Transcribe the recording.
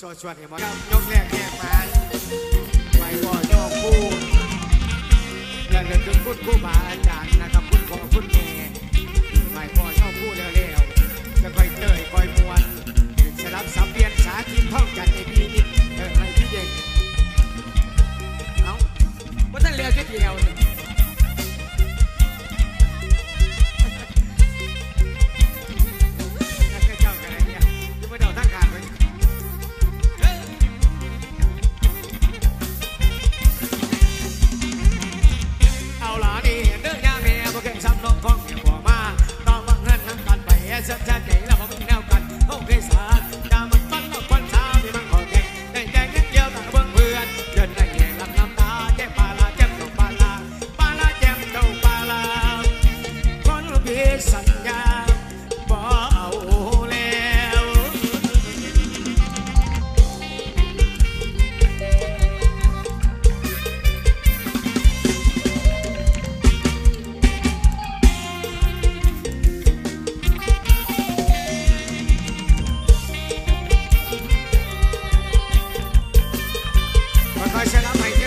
สวดให้หมดครับยกแรกแยกมันไปก่อนยกคู่แล้วก็ถึงพุทธครูบาอาจารย์ right now.